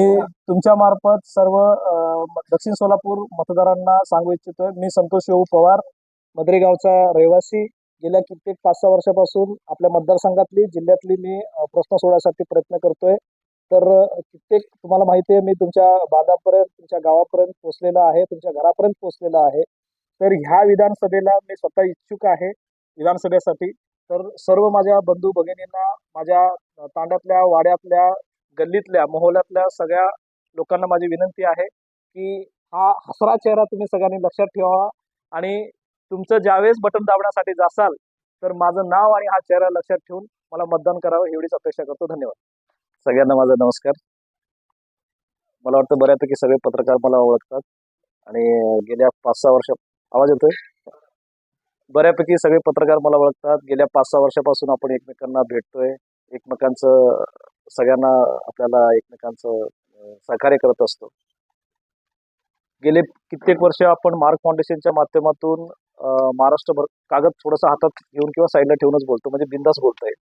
मी तुमच्या मार्फत सर्व दक्षिण सोलापूर मतदारांना सांगू इच्छितोय. मी संतोष येऊ पवार मदरेगावचा रहिवासी. गेल्या कित्येक पाच सहा वर्षापासून आपल्या मतदारसंघातली जिल्ह्यातली मी प्रश्न सोडवण्यासाठी प्रयत्न करतोय. तर कित्येक तुम्हाला माहिती आहे मी तुमच्या बांधापर्यंत तुमच्या गावापर्यंत पोहोचलेला आहे तुमच्या घरापर्यंत पोहोचलेला आहे. तर ह्या विधानसभेला मी स्वतः इच्छुक आहे विधानसभेसाठी. तर सर्व माझ्या बंधू भगिनींना माझ्या तांड्यातल्या वाड्यातल्या गल्लीतल्या मोहल्यातल्या सगळ्या लोकांना माझी विनंती आहे की हा हसरा चेहरा तुम्ही सगळ्यांनी लक्षात ठेवा आणि तुमचं ज्यावेळेस बटन दाबण्यासाठी जासाल तर माझं नाव आणि हा चेहरा लक्षात ठेवून मला मतदान करावं एवढीच अपेक्षा करतो. धन्यवाद. सगळ्यांना माझा नमस्कार. मला वाटतं बऱ्यापैकी सगळे पत्रकार मला ओळखतात आणि गेल्या पाच सहा वर्ष आवाज येतोय? बऱ्यापैकी सगळे पत्रकार मला ओळखतात. गेल्या पाच सहा वर्षापासून आपण एकमेकांना भेटतोय. एकमेकांचं सगळ्यांना आपल्याला एकमेकांचं सहकार्य करत असतो. गेले कित्येक वर्ष आपण मार्क फाउंडेशनच्या माध्यमातून महाराष्ट्रभर कागद थोडासा हातात घेऊन किंवा साईडला ठेवूनच बोलतो म्हणजे बिंदास बोलता येईल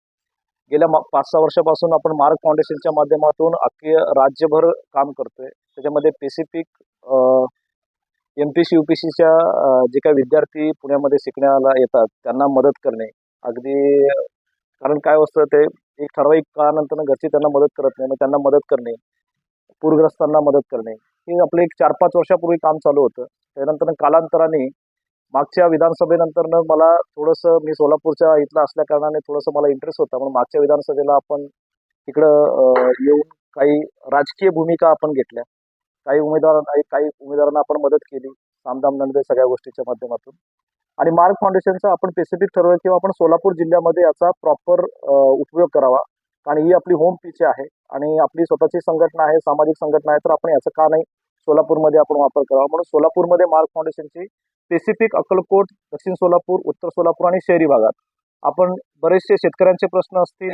गेल्या पाच सहा वर्षापासून आपण मार्क फाउंडेशनच्या माध्यमातून अख्खे राज्यभर काम करतोय. त्याच्यामध्ये pacific M P C U P सीच्या जे काही विद्यार्थी पुण्यामध्ये शिकण्याला येतात त्यांना मदत करणे. अगदी कारण काय असतं ते एक ठराविक काळानंतर घरचे त्यांना मदत करत नाही मग त्यांना मदत करणे पूरग्रस्तांना मदत करणे हे आपलं एक चार पाच वर्षापूर्वी काम चालू होतं. त्यानंतर कालांतराने मागच्या विधानसभेनंतरनं मला थोडंसं मी सोलापूरच्या इथलं असल्या कारणाने थोडंसं मला इंटरेस्ट होता म्हणून मागच्या विधानसभेला आपण तिकडं येऊन काही राजकीय भूमिका आपण घेतल्या. काही उमेदवारांना काही उमेदवारांना आपण मदत केली. सामदाम नंदे सगळ्या गोष्टीच्या माध्यमातून. आणि मार्क फाउंडेशनचं आपण स्पेसिफिक ठरवलं किंवा आपण सोलापूर जिल्ह्यामध्ये याचा प्रॉपर उपयोग करावा. कारण ही आपली होम पिच आहे. आणि आपली स्वतःची संघटना आहे सामाजिक संघटना आहे तर आपण याचं का नाही सोलापूरमध्ये आपण वापर करावा. म्हणून सोलापूरमध्ये मार्क फाउंडेशनची स्पेसिफिक अक्कलकोट दक्षिण सोलापूर उत्तर सोलापूर आणि शहरी भागात आपण बरेचसे शेतकऱ्यांचे प्रश्न असतील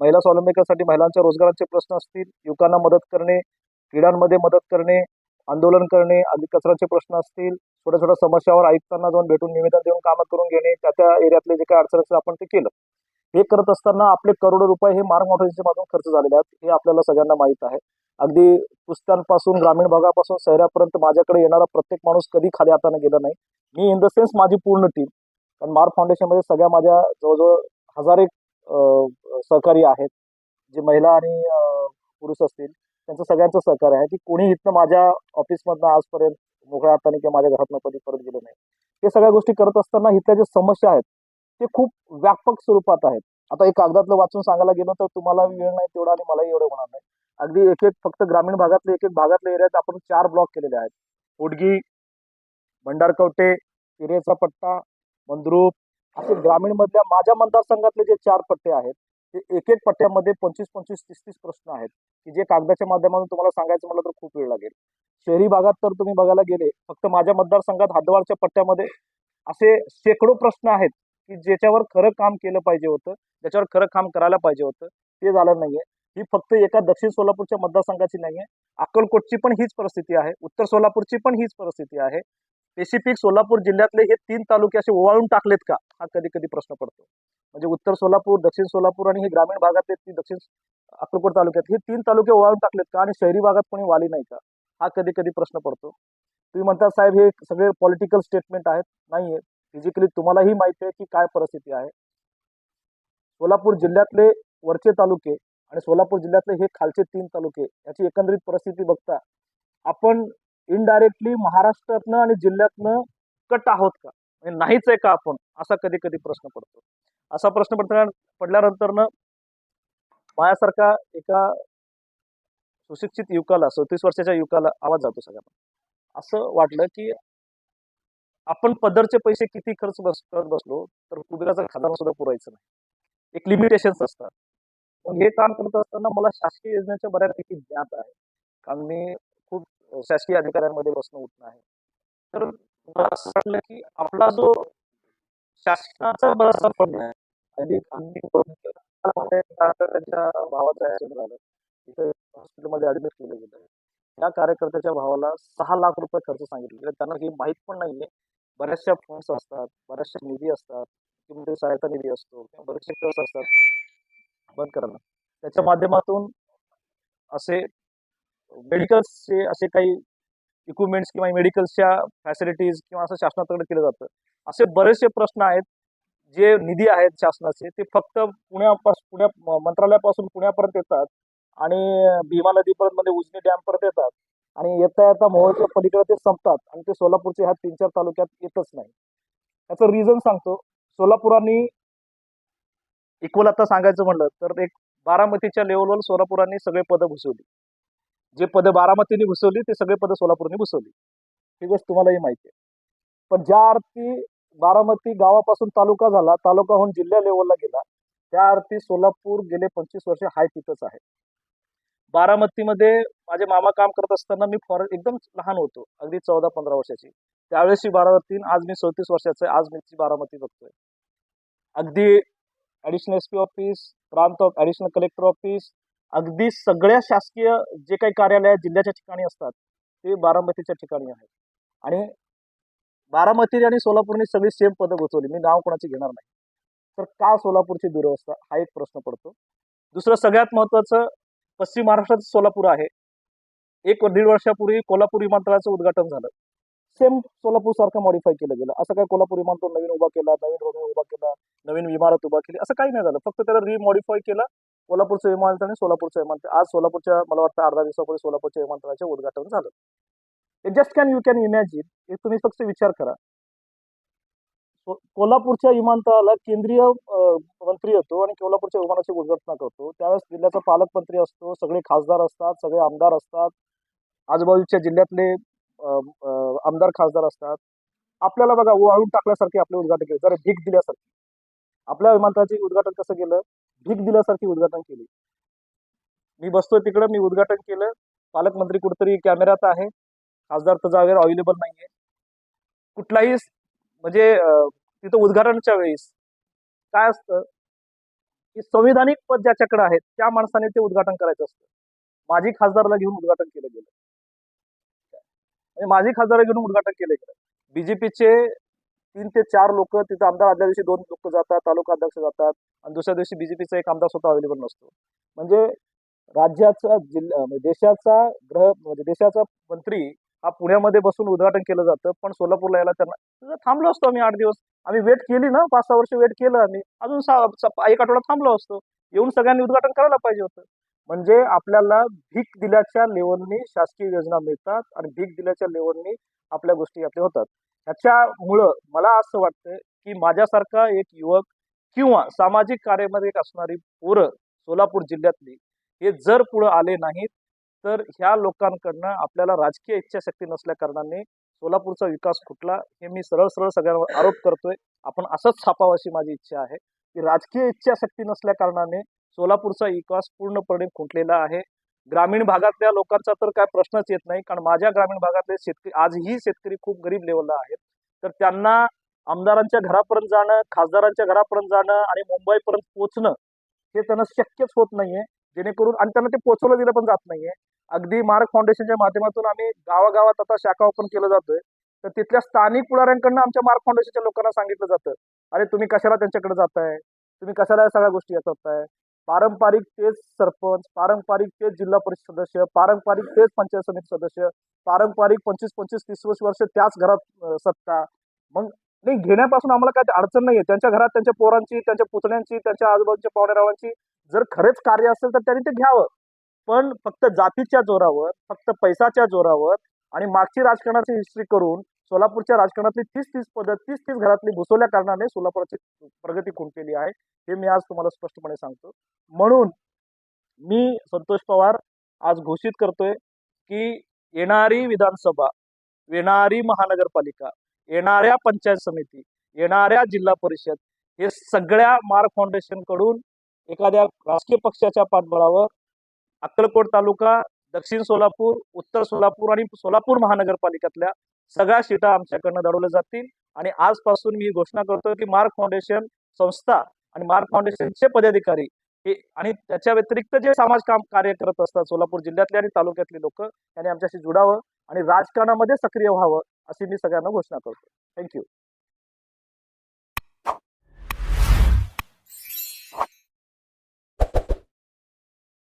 महिला स्वावलंबिकासाठी महिलांच्या रोजगाराचे प्रश्न असतील युवकांना मदत करणे क्रीडांमध्ये मदत करणे आंदोलन करणे अधिक कचऱ्याचे प्रश्न असतील छोट्या छोट्या समस्यावर आयुक्तांना जाऊन भेटून निवेदन देऊन कामं करून घेणे त्या त्या एरियातले जे काही अडचण असेल आपण ते केलं. हे करत असताना आपले करोडो रुपये हे मार्ग फाउंडेशनच्या माध्यमातून खर्च झालेले आहेत हे आपल्याला सगळ्यांना माहीत आहे. अगदी कुस्त्यांपासून ग्रामीण भागापासून शहरापर्यंत माझ्याकडे येणारा प्रत्येक माणूस कधी खाली हाताने गेला नाही. मी इन द सेन्स माझी पूर्ण टीम. कारण मार्क फाउंडेशनमध्ये सगळ्या माझ्या जवळजवळ हजार एक सहकारी आहेत जे महिला आणि पुरुष असतील. त्यांचं सगळ्यांचं सहकार्य आहे की कोणी इथनं माझ्या ऑफिसमधनं आजपर्यंत मोकळ्या हाताने किंवा माझ्या घरातनं कधी परत गेलो नाही. हे सगळ्या गोष्टी करत असताना इथल्या ज्या समस्या आहेत ते खूप व्यापक स्वरूपात आहेत. आता एक कागदातलं वाचून सांगायला गेलो तर तुम्हाला वेळ नाही तेवढा आणि मलाही एवढं होणार नाही. अगदी एक एक फक्त ग्रामीण भागातले एक एक भागातले एरियात आपण चार ब्लॉक केलेले आहेत. उडगी भंडारकवटे पिरेचा पट्टा मंद्रूप असे ग्रामीण मधल्या माझ्या मतदारसंघातले जे चार पट्टे आहेत एक एक पट्ट्यामध्ये पंचवीस पंचवीस तीस तीस प्रश्न आहेत की जे कागदाच्या माध्यमातून तुम्हाला सांगायचं म्हटलं तर खूप वेळ लागेल. शहरी भागात तर तुम्ही बघायला गेले फक्त माझ्या मतदारसंघात हद्दवाडच्या पट्ट्यामध्ये असे शेकडो प्रश्न आहेत की ज्याच्यावर खरं काम केलं पाहिजे होतं ज्याच्यावर खरं काम करायला पाहिजे होतं ते झालं नाहीये. ही फक्त एका दक्षिण सोलापूरच्या मतदारसंघाची नाहीये. अक्कलकोटची पण हीच परिस्थिती आहे उत्तर सोलापूरची पण हीच परिस्थिती आहे. स्पेसिफिक सोलापूर जिल्ह्यातले हे तीन तालुके असे ओवाळून टाकलेत का हा कधी कधी प्रश्न पडतो. म्हणजे उत्तर सोलापूर दक्षिण सोलापूर आणि हे ग्रामीण भागातले ती दक्षिण अक्कलकोट तालुक्यात. हे तीन तालुके ओवाळून टाकलेत का? आणि शहरी भागात कोणी वाली नाही का? हा कधी कधी प्रश्न पडतो. तुम्ही म्हणता साहेब हे सगळे पॉलिटिकल स्टेटमेंट आहेत. नाहीये. फिजिकली तुम्हालाही माहिती आहे की काय परिस्थिती आहे. सोलापूर जिल्ह्यातले वरचे तालुके आणि सोलापूर जिल्ह्यातले हे खालचे तीन तालुके याची एकंदरीत परिस्थिती बघता आपण इनडायरेक्टली महाराष्ट्रातनं आणि जिल्ह्यातनं कट आहोत का? म्हणजे नाहीच आहे का आपण? असा कधी कधी प्रश्न पडतो. असा प्रश्न पडता पडल्यानंतरनं माझ्यासारखा एका सुशिक्षित युगाला चौतीस वर्षाच्या युगाला आवाज जातो सगळ्यांना. असं वाटलं की आपण पदरचे पैसे किती खर्च बस करत बसलो तर कुबेराचा खजाना सुद्धा पुरायचं नाही. एक लिमिटेशन्स असतात. मग हे काम करत असताना मला शासकीय योजनेच्या बऱ्यापैकी ज्ञात आहे. कारण मी खूप शासकीय अधिकाऱ्यांमध्ये बसणं उठणं आहे. तर मला असं वाटलं की आपला जो शासनाचा बराचसा फंड आहे अधिक आम्ही करून केला. त्यांच्या भावाचा ऍक्सिडेंट झालं तिथे हॉस्पिटलमध्ये ऍडमिट केलं गेलं त्या कार्यकर्त्याच्या भावाला सहा लाख रुपये खर्च सांगितले गेले. त्यांना हे माहीत पण नाहीये. बऱ्याचशा फंड्स असतात बऱ्याचशा निधी असतात. मुख्यमंत्री सहायता निधी असतो. किंवा बरेचसे ट्रस्ट असतात. बंद करायला त्याच्या माध्यमातून असे मेडिकल्सचे असे काही इक्विपमेंट्स किंवा मेडिकल्सच्या फॅसिलिटीज किंवा असं शासनाकडे केलं जातं. असे बरेचसे प्रश्न आहेत जे निधी आहेत शासनाचे ते फक्त पुण्यापासून पुण्या म- मंत्रालयापासून पुण्यापर्यंत येतात आणि भीमा नदीपर्यंत म्हणजे उजनी डॅमपर्यंत येतात. आणि येता येता मोहोळच्या पलीकडे ते संपतात आणि ते सोलापूरचे ह्या तीन चार तालुक्यात येतच नाही. याचं रिझन सांगतो. सोलापुरांनी इक्वल आता सांगायचं म्हणलं तर एक बारामतीच्या लेवलवर सोलापुरांनी सगळे पदं घुसवली जे पदं बारामतीने घुसवली ते सगळे पदं सोलापूरने घुसवली. ही गोष्ट तुम्हालाही माहिती आहे. पण ज्या अर्थी बारामती गावापासून तालुका झाला तालुकाहून जिल्हा लेवलला गेला त्या अर्थी सोलापूर गेले पंचवीस वर्ष हाय तिथंच आहे. बारामतीमध्ये माझे मामा काम करत असताना मी फॉर एकदम लहान होतो अगदी चौदा पंधरा वर्षाची. त्यावेळेसची बारामती आज मी चौतीस वर्षाचं आहे आज मी बारामती बघतोय. अगदी ॲडिशनल एस पी ऑफिस प्रांत ॲडिशनल कलेक्टर ऑफिस अगदी सगळ्या शासकीय जे काही कार्यालय जिल्ह्याच्या ठिकाणी असतात ते बारामतीच्या ठिकाणी आहेत. आणि बारामती आणि सोलापूरने सगळी सेम पदं घुसवली मी नाव कोणाची घेणार नाही. तर का सोलापूरची दुरवस्था? हा एक प्रश्न पडतो. दुसरं सगळ्यात महत्त्वाचं पश्चिम महाराष्ट्रात सोलापूर आहे. एक दीड वर्षापूर्वी कोल्हापूर विमानतळाचं उद्घाटन झालं. सेम सोलापूर सारखं मॉडिफाय केलं गेलं. असं काय कोल्हापूर विमानतळ नवीन उभा केला नवीन रोड उभा केला नवीन इमारत उभा केली असं काही नाही झालं. फक्त त्याला रिमॉडिफाय केलं. कोल्हापूरचं विमानतळ आणि सोलापूरचं विमानतळ. आज सोलापूरच्या मला वाटतं अर्धा दिवसापूर्वी सोलापूरच्या विमानतळाचे उद्घाटन झालं. Just can you can imagine हे तुम्ही फक्त विचार करा. कोल्हापूरच्या विमानतळाला केंद्रीय मंत्री येतो आणि कोल्हापूरच्या विमानाची उद्घाटना करतो. त्यावेळेस जिल्ह्याचा पालकमंत्री असतो सगळे खासदार असतात सगळे आमदार असतात. आजूबाजूच्या जिल्ह्यातले आमदार खासदार असतात. आपल्याला बघा वाळून टाकल्यासारखे आपले उद्घाटन केले. जरा भीक दिल्यासारखे. आपल्या विमानतळाचे उद्घाटन कसं केलं? भीक दिल्यासारखी उद्घाटन केली. मी बसतोय तिकडं मी उद्घाटन केलं. पालकमंत्री कुठेतरी कॅमेऱ्यात आहे. खासदार तर जागेवर अवेलेबल नाहीये. कुठलाही म्हणजे तिथं उद्घाटनच्या वेळेस काय असतं? की संविधानिक पद ज्याच्याकडे आहे त्या माणसाने ते उद्घाटन करायचं असतं. माझी खासदारला घेऊन उद्घाटन केलं गेलं. म्हणजे माझी खासदार घेऊन उद्घाटन केलं गेलं. बीजेपीचे तीन ते चार लोक तिथं आमदार आदल्या दिवशी दोन लोक जातात तालुका अध्यक्ष जातात आणि दुसऱ्या दिवशी बीजेपीचा एक आमदार स्वतः अवेलेबल नसतो. म्हणजे राज्याचा जिल्हा म्हणजे देशाचा ग्रह म्हणजे देशाचा मंत्री हा पुण्यामध्ये बसून उद्घाटन केलं जातं पण सोलापूरला यायला त्यांना थांबलो असतो आम्ही आठ दिवस. आम्ही वेट केली ना पाच सहा वर्ष वेट केलं आम्ही. अजून सहा सा- एक आठवडा थांबलो असतो. येऊन सगळ्यांनी उद्घाटन करायला पाहिजे होतं. म्हणजे आपल्याला भीक दिल्याच्या लेवलनी शासकीय योजना मिळतात आणि भीक दिल्याच्या लेवलनी आपल्या गोष्टी आपल्या होतात. ह्याच्यामुळं मला असं वाटतं की माझ्यासारखा एक युवक किंवा सामाजिक कार्यामध्ये एक असणारी पोरं सोलापूर जिल्ह्यातली हे जर पुढं आले नाहीत तर ह्या लोकांकडनं आपल्याला राजकीय इच्छाशक्ती नसल्या कारणाने सोलापूरचा विकास कुठला हे मी सरळ सरळ सगळ्यांवर आरोप करतोय. आपण असंच छापावं अशी माझी इच्छा आहे. की राजकीय इच्छाशक्ती नसल्या कारणाने सोलापूरचा विकास पूर्णपणे खुंटलेला आहे. ग्रामीण भागातल्या लोकांचा तर काय प्रश्नच येत नाही कारण माझ्या ग्रामीण भागातले शेतकरी आजही शेतकरी खूप गरीब लेवलला आहेत. तर त्यांना आमदारांच्या घरापर्यंत जाणं खासदारांच्या घरापर्यंत जाणं आणि मुंबईपर्यंत पोहोचणं हे त्यांना शक्यच होत नाहीये. जेणेकरून आणि त्यांना ते पोचवलं दिलं पण जात नाहीये. अगदी मार्क फाउंडेशनच्या माध्यमातून आम्ही गावागावात आता शाखा ओपन केलं जातोय. तर तिथल्या स्थानिक पुढाऱ्यांकडनं आमच्या मार्क फाउंडेशनच्या लोकांना सांगितलं जातं. अरे तुम्ही कशाला त्यांच्याकडे जाताय? तुम्ही कशाला या सगळ्या गोष्टी या करताय? पारंपरिक तेच सरपंच पारंपरिक तेच जिल्हा परिषद सदस्य पारंपरिक तेच पंचायत समिती सदस्य पारंपरिक पंचवीस पंचवीस तीस वीस वर्ष त्याच घरात सत्ता. मग नाही घेण्यापासून आम्हाला काही अडचण नाहीये. त्यांच्या घरात त्यांच्या पोरांची त्यांच्या पुतण्यांची त्यांच्या आजूबाजूच्या पाहुणेरावांची जर खरेच कार्य असेल तर त्यांनी ते घ्यावं. पण फक्त जातीच्या जोरावर फक्त पैसाच्या जोरावर आणि मागची राजकारणाची हिस्ट्री करून सोलापूरच्या राजकारणातली तीस तीस पद तीस तीस घरातली घुसवल्या कारणाने सोलापूरची प्रगती खुंटलेली आहे. हे मी आज तुम्हाला स्पष्टपणे सांगतो. म्हणून मी संतोष पवार आज घोषित करतोय की येणारी विधानसभा येणारी महानगरपालिका येणाऱ्या पंचायत समिती येणाऱ्या जिल्हा परिषद हे सगळ्या मार्क फाउंडेशनकडून एखाद्या राजकीय पक्षाच्या पाठबळावर अक्कलकोट तालुका दक्षिण सोलापूर उत्तर सोलापूर आणि सोलापूर महानगरपालिकेतल्या सगळ्या सीटा आमच्याकडनं दडवल्या जातील. आणि आजपासून मी घोषणा करतोय की मार्क फाउंडेशन संस्था आणि मार्क फाउंडेशनचे पदाधिकारी हे आणि त्याच्या व्यतिरिक्त जे समाज काम कार्य करत असतात सोलापूर जिल्ह्यातले आणि तालुक्यातले लोक त्यांनी आमच्याशी जुडावं आणि राजकारणामध्ये सक्रिय व्हावं अशी मी सगळ्यांना घोषणा करतो थँक्यू